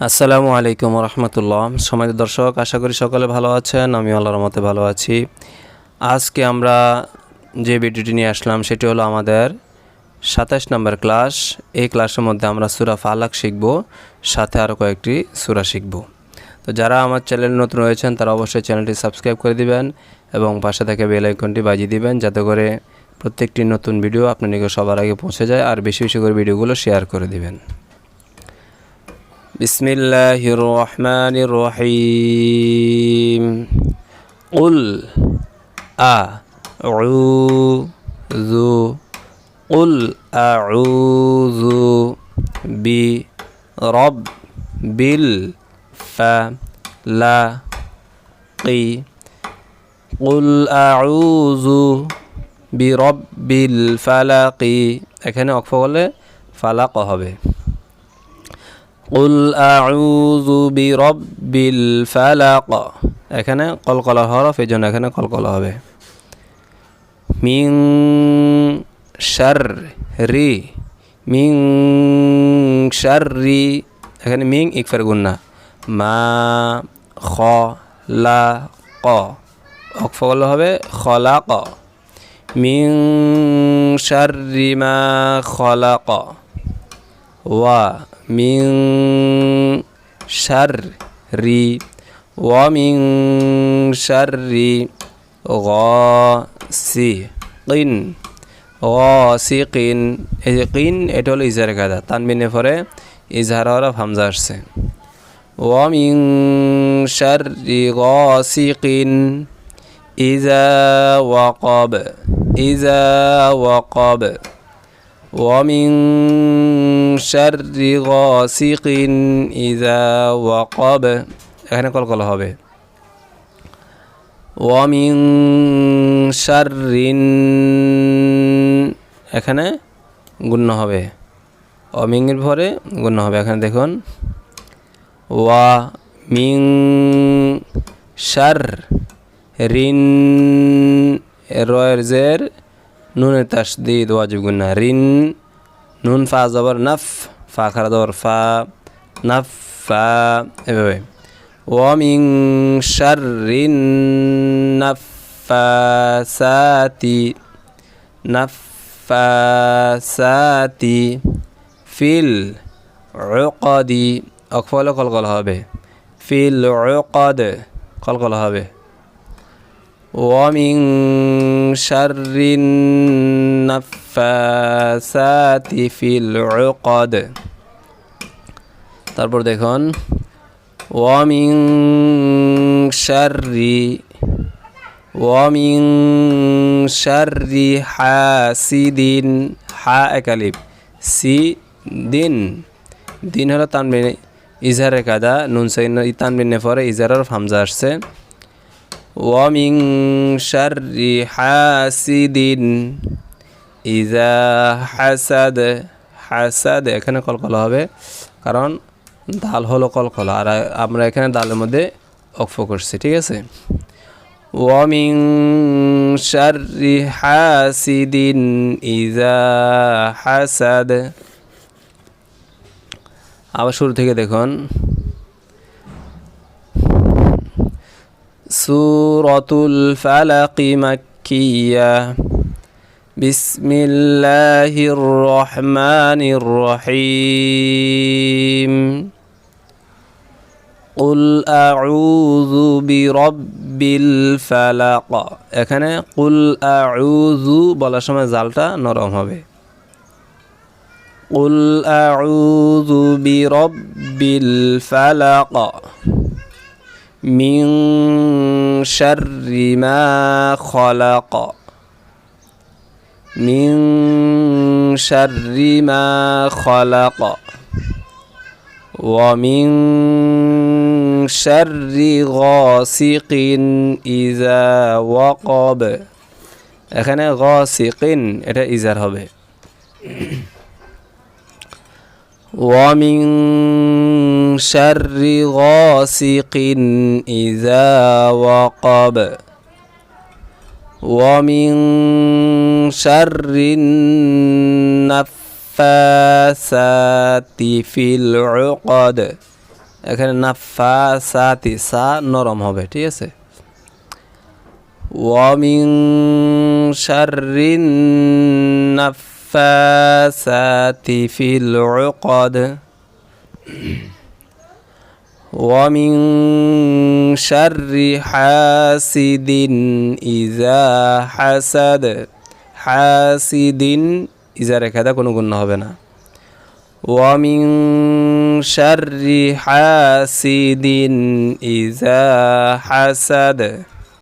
আসসালামু আলাইকুম রহমতুল্লাহ সময় দর্শক, আশা করি সকলে ভালো আছেন আমি আল্লাহর মতে ভালো আছি। আজকে আমরা যে ভিডিওটি নিয়ে আসলাম, সেটি হলো আমাদের সাতাশ নম্বর ক্লাস। এই ক্লাসের মধ্যে আমরা সুরা ফালাক শিখব, সাথে আরও কয়েকটি সুরা শিখব। তো যারা আমার চ্যানেল নতুন রয়েছেন, তারা অবশ্যই চ্যানেলটি সাবস্ক্রাইব করে দিবেন এবং পাশে থেকে বেল আইকনটি বাজিয়ে দিবেন, যাতে করে প্রত্যেকটি নতুন ভিডিও আপনার নিকট সবার আগে পৌঁছে যায়, আর বেশি বেশি করে ভিডিওগুলো শেয়ার করে দিবেন। بسم الله الرحمن الرحيم قل أعوذ قل أعوذ برب الفلق قل أعوذ برب الفلق এখানে অক্ষ বলে ফালাক হবে কুল আউযু বিরব্বিল ফালাক এখানে কলকলা হরফ, এই জন্য এখানে কলকলা হবে। মিং শার রি মিং শাররি, এখানে মিং ইকফার গুন্না মা, খ, লা, ক, অক্ফ করলে হবে খলাক। মিং শাররি মা খলাক। মিং শাররি ওয়ামিং শাররি গসিকিন গসিকিন, এই যে কিন, এটা হলো ইজার কাদা তানবিনে পরে ইজহার হরফ হামজা আসছে। ওয়ামিং শাররি গসিকিন, ইজা ওয়াকব ইজা ওয়াকব। ومن شر غاسق إذا وقب এখানে কলকলা হবে ওয়ামিং শাররিন এখানে গুণ্য হবে অমিংয়ের পরে গুণ্য হবে এখানে দেখুন ওয়া মিং শার রিন রয়ের জের নুনের তাসদিদ ওয়াজিব গুন্না রিন নুন ফা জবর নাফ ফা খারা জবর ফা নাফ ফা এভাবে ওয়ামিং শাররিন নাফাসাতি নাফাসাতি ফিল উকদি অকফল কলকল হবে ফিল উকদ কলকল হবে ومن شر النفاثات في العقد তারপর দেখুন ওয়ামিং শাররি ওয়ামিং শাররি হাসিদিন হা একালিপ সি দিন দিন হলো তানবিন ইজহারের কাদা নুন সাইন তানবিনে পরে ইজহারের হামজা আসছে ومن شر حاسد إذا حسد হাসাদ এখানে কলকলা হবে কারণ দাল হলো কলকলা আর আমরা এখানে দালের মধ্যে অক্ষ করছি ঠিক আছে ওয়ামিং শাররি হাসিদিন ইজা হাসাদ আবার শুরু থেকে দেখুন سورة الفلق مكية بسم الله الرحمن الرحيم قل أعوذ برب الفلق এখানে কুল আউযু বলার সময় জালটা নরম হবে قل أعوذ برب الفلق من شر ما خلق من شر ما خلق ومن شر غاسق إذا وقب এখানে গসিকিন এটা ইজার হবে ومن شر غاسق إذا وقب ومن شر النفاثات في العقد এখানে নাফা সাতি সা নরম হবে ঠিক আছে ওয়ামিং শারিন নাফাসাতি ফিল উকদ ومن شر حاسد إذا حسد حاسد إذا রেখা কোনো গুণ হবে না ومن شر حاسد إذا حسد